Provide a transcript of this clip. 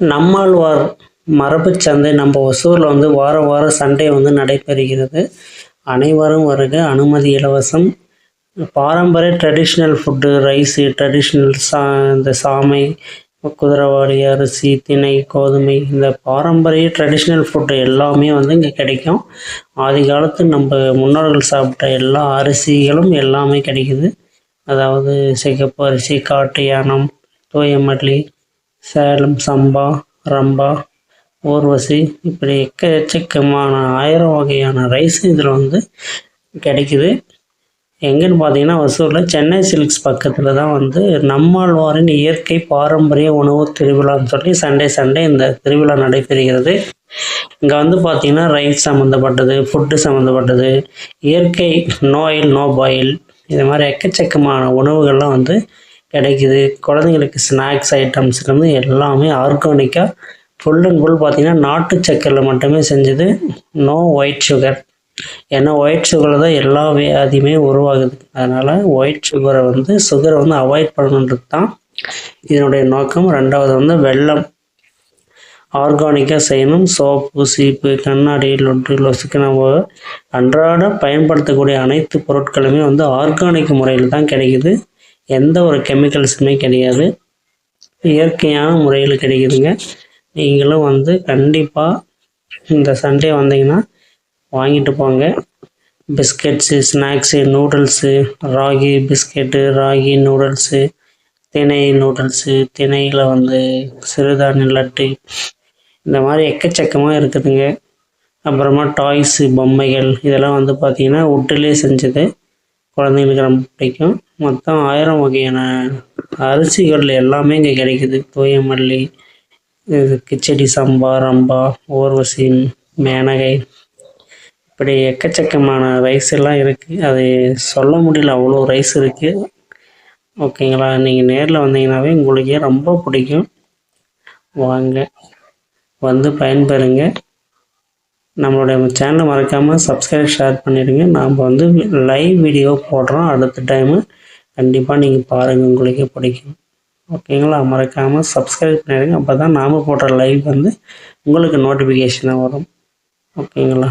நம்மாழ்வார் மரபு சந்தை நம்ம ஒசூரில் வந்து வாரம் வார சண்டே வந்து நடைபெறுகிறது. அனைவரும் வருக அனுமதி இலவசம். பாரம்பரிய ட்ரெடிஷ்னல் ஃபுட்டு ரைஸு ட்ரெடிஷ்னல் சா இந்த சாமை குதிரைவாளி அரிசி திணை கோதுமை இந்த பாரம்பரிய ட்ரெடிஷ்னல் ஃபுட்டு எல்லாமே வந்து இங்கே கிடைக்கும். ஆதி காலத்து நம்ம முன்னோர்கள் சாப்பிட்ட எல்லா அரிசிகளும் எல்லாமே கிடைக்குது. அதாவது சிகப்பு அரிசி காட்டு யானம் தூயமல்லி சேலம் சம்பா ரம்பா ஊர்வசி இப்படி எக்கச்சக்கமான ஆயிரம் வகையான ரைஸ் இதில் வந்து கிடைக்குது. எங்கேன்னு பார்த்தீங்கன்னா ஒசூரில் சென்னை சில்க்ஸ் பக்கத்தில் தான் வந்து நம்மாழ்வாரின் இயற்கை பாரம்பரிய உணவு திருவிழான்னு சொல்லி சண்டே சண்டே இந்த திருவிழா நடைபெறுகிறது. இங்கே வந்து பார்த்தீங்கன்னா ரைஸ் சம்மந்தப்பட்டது ஃபுட்டு சம்மந்தப்பட்டது இயற்கை நோ ஆயில் நோ பாயில் இது மாதிரி எக்கச்சக்கமான உணவுகள்லாம் வந்து கிடைக்குது. குழந்தைங்களுக்கு ஸ்நாக்ஸ் ஐட்டம்ஸ்லேருந்து எல்லாமே ஆர்கானிக்காக ஃபுல் அண்ட் ஃபுல் பார்த்தீங்கன்னா நாட்டு சக்கரையில் மட்டுமே செஞ்சது. நோ ஒயிட் சுகர் ஏன்னா ஒயிட் சுகரில் தான் எல்லா வியாதியுமே உருவாகுது. அதனால் ஒயிட் சுகரை வந்து சுகரை வந்து அவாய்ட் பண்ணணுன்றது தான் இதனுடைய நோக்கம். ரெண்டாவது வந்து வெள்ளம் ஆர்கானிக்காக செய்யணும். சோப்பு சீப்பு கண்ணாடி லொட்டு லொசுக்கு நம்ம அன்றாட பயன்படுத்தக்கூடிய அனைத்து பொருட்களுமே வந்து ஆர்கானிக் முறையில் தான் கிடைக்குது. எந்த ஒரு கெமிக்கல்ஸுமே கிடையாது. இயற்கையான முறையில் கிடைக்குதுங்க. நீங்களும் வந்து கண்டிப்பாக இந்த சண்டே வந்தீங்கன்னா வாங்கிட்டு போங்க. Biscuits snacks noodles ragi biscuit ragi noodles திணை நூடுல்ஸு திணையில் வந்து சிறுதானிய லட்டு. இந்த மாதிரி எக்கச்சக்கமாக இருக்குதுங்க. அப்புறமா டாய்ஸு பொம்மைகள் இதெல்லாம் வந்து பார்த்திங்கன்னா உட்டிலே செஞ்சது. குழந்தைங்களுக்கு ரொம்ப பிடிக்கும். மொத்தம் ஆயிரம் வகையான அரிசிகள் எல்லாமே இங்கே கிடைக்குது. தூயமல்லி கிச்சடி சம்பா ரம்பா ஊர்வசி மேனகை. இப்படி எக்கச்சக்கமான ரைஸ் எல்லாம் இருக்குது அது சொல்ல முடியல அவ்வளோ ரைஸ் இருக்குது ஓகேங்களா நீங்கள் நேரில் வந்தீங்கன்னாவே உங்களுக்கே ரொம்ப பிடிக்கும். வாங்க வந்து பயன்பெறுங்க. நம்மளுடைய சேனலை மறக்காமல் சப்ஸ்கிரைப் ஷேர் பண்ணிடுங்க. நாம் வந்து லைவ் வீடியோ போடுறோம். அடுத்த டைமு கண்டிப்பாக நீங்கள் பாருங்கள் உங்களுக்கே பிடிக்கும். ஓகேங்களா மறக்காமல் சப்ஸ்கிரைப் பண்ணிடுங்க. அப்போ தான் நாம் போடுற லைவ் வந்து உங்களுக்கு நோட்டிஃபிகேஷனாக வரும். ஓகேங்களா